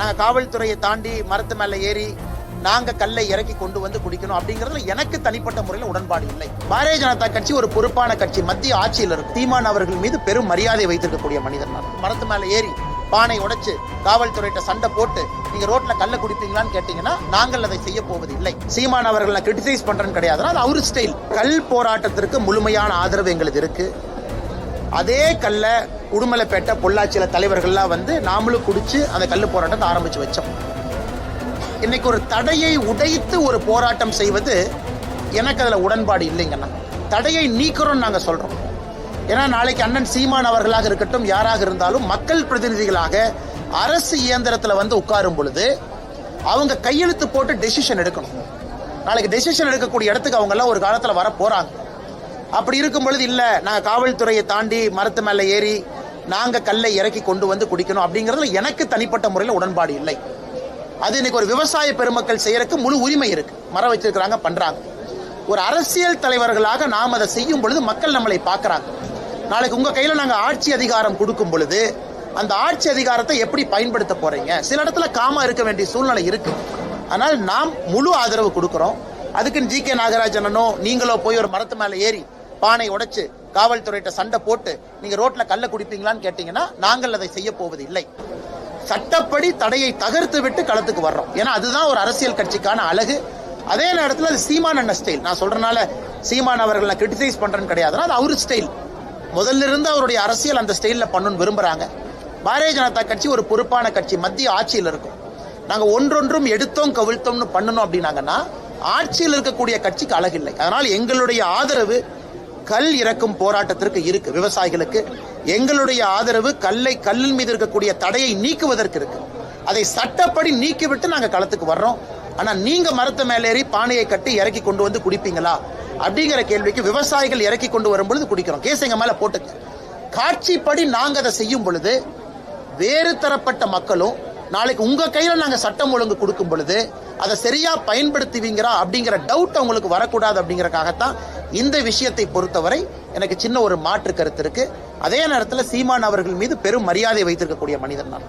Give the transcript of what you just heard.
நாங்கள் காவல்துறையை தாண்டி மரத்து மேலே ஏறி நாங்கள் கல்லை இறக்கி கொண்டு வந்து குடிக்கணும் அப்படிங்கிறதுல எனக்கு தனிப்பட்ட முறையில் உடன்பாடு இல்லை. பாரதிய ஜனதா கட்சி ஒரு பொறுப்பான கட்சி. மத்திய ஆட்சியில் இருக்கும். தீமான் அவர்கள் மீது பெரும் மரியாதை வைத்திருக்கக்கூடிய மனிதர் நான். மரத்து மேலே ஏறி பானை உடைச்சு காவல்துறையிட்ட சண்டை போட்டு நீங்க ரோட்ல கல்ல குடிப்பீங்களான்னு கேட்டீங்கன்னா நாங்கள் அதை செய்ய போவது இல்லை சீமான் அவர்கள் நான் கிரிட்டிசைஸ் பண்றேன்னு கிடையாது. அது அவர் ஸ்டைல் கல் போராட்டத்திற்கு முழுமையான ஆதரவு எங்களுக்கு இருக்கு. அதே கல்ல உடுமலைப்பேட்டை பொள்ளாச்சியில தலைவர்கள்லாம் வந்து நாமளும் குடிச்சு அந்த கல் போராட்டத்தை ஆரம்பிச்சு வச்சோம். இன்னைக்கு ஒரு தடையை உடைத்து ஒரு போராட்டம் செய்வது எனக்கு அதுல உடன்பாடு இல்லைங்கண்ணா தடையை நீக்கிறோம்னு நாங்க சொல்றோம். ஏன்னா நாளைக்கு அண்ணன் சீமான் அவர்களாக இருக்கட்டும் யாராக இருந்தாலும் மக்கள் பிரதிநிதிகளாக அரசு இயந்திரத்துல வந்து உட்காரும் பொழுது அவங்க கையெழுத்து போட்டு டெசிஷன் எடுக்கணும். நாளைக்கு டெசிஷன் எடுக்கக்கூடிய இடத்துக்கு அவங்க எல்லாம் ஒரு காலத்துல வர போறாங்க. அப்படி இருக்கும் பொழுது இல்ல நாங்க காவல்துறையை தாண்டி மரத்து மேல ஏறி நாங்க கல்லை இறக்கி கொண்டு வந்து குடிக்கணும் அப்படிங்கறதுல எனக்கு தனிப்பட்ட முறையில் உடன்பாடு இல்லை. அது இன்னைக்கு ஒரு விவசாய பெருமக்கள் செய்யறதுக்கு முழு உரிமை இருக்கு. மரம் வச்சிருக்கிறாங்க பண்றாங்க. ஒரு அரசியல் தலைவர்களாக நாம் அதை செய்யும் பொழுது மக்கள் நம்மளை பார்க்கறாங்க. நாளைக்கு உங்க கையில நாங்க ஆட்சி அதிகாரம் கொடுக்கும் பொழுது அந்த ஆட்சி அதிகாரத்தை எப்படி பயன்படுத்த போறீங்க? சில இடத்துல காமா இருக்க வேண்டிய சூழ்நிலை இருக்கு. ஆனால் நாம் முழு ஆதரவு கொடுக்கிறோம். அதுக்குன்னு ஜி கே நாகராஜனோ நீங்களோ போய் ஒரு மரத்து மேல ஏறி பானை உடைச்சு காவல்துறையிட்ட சண்டை போட்டு நீங்க ரோட்ல கல்ல குடிப்பீங்களான்னு கேட்டீங்கன்னா நாங்கள் அதை செய்ய போவது இல்லை சட்டப்படி தடையை தகர்த்து விட்டு களத்துக்கு வர்றோம். ஏன்னா அதுதான் ஒரு அரசியல் கட்சிக்கான அழகு. அதே நேரத்தில் அது சீமான் அண்ணன் ஸ்டைல் நான் சொல்றனால சீமான் அவர்கள் நான் கிரிட்டிசைஸ் பண்றேன்னு கிடையாது. அது அவரு ஸ்டைல் முதல்ல இருந்து அவருடைய அரசியல் அந்த ஸ்டைல்ல பண்ணணும்னு விரும்புறாங்க. பாரதிய ஜனதா கட்சி ஒரு பொறுப்பான கட்சி. மத்திய ஆட்சியில் இருக்கும். நாங்க ஒன்றொன்றும் எடுத்தோம் கவிழ்த்தோம்னு பண்ணணும் அப்படின்னாங்கன்னா ஆட்சியில் இருக்கக்கூடிய கட்சிக்கு அழகில்லை அதனால் எங்களுடைய ஆதரவு கல் இறக்கும் போராட்டத்திற்கு இருக்கு. விவசாயிகளுக்கு எங்களுடைய ஆதரவு கல்லை கல்லின் மீது இருக்கக்கூடிய தடையை நீக்குவதற்கு இருக்கு. அதை சட்டப்படி நீக்கிவிட்டு நாங்கள் களத்துக்கு வர்றோம். ஆனால் நீங்க மரத்து மேலேறி பானையை கட்டி இறக்கி கொண்டு வந்து குடிப்பீங்களா? அப்படிங்கிற கேள்விக்கு விவசாயிகள் இறக்கி கொண்டு வரும் பொழுது குடிக்கிறோம். கேஸ் எங்க மேல போட்டுங்க காட்சிப்படி நாங்க அதை செய்யும் பொழுது வேறு தரப்பட்ட மக்களும் நாளைக்கு உங்க கையில நாங்க சட்டம் ஒழுங்கு கொடுக்கும் பொழுது அதை சரியா பயன்படுத்துவீங்களா அப்படிங்கிற டவுட் அவங்களுக்கு வரக்கூடாது அப்படிங்கறக்காகத்தான் இந்த விஷயத்தை பொறுத்தவரை எனக்கு சின்ன ஒரு மாற்று கருத்து இருக்கு. அதே நேரத்தில் சீமான் அவர்கள் மீது பெரும் மரியாதை வைத்திருக்கக்கூடிய மனிதன் நான்.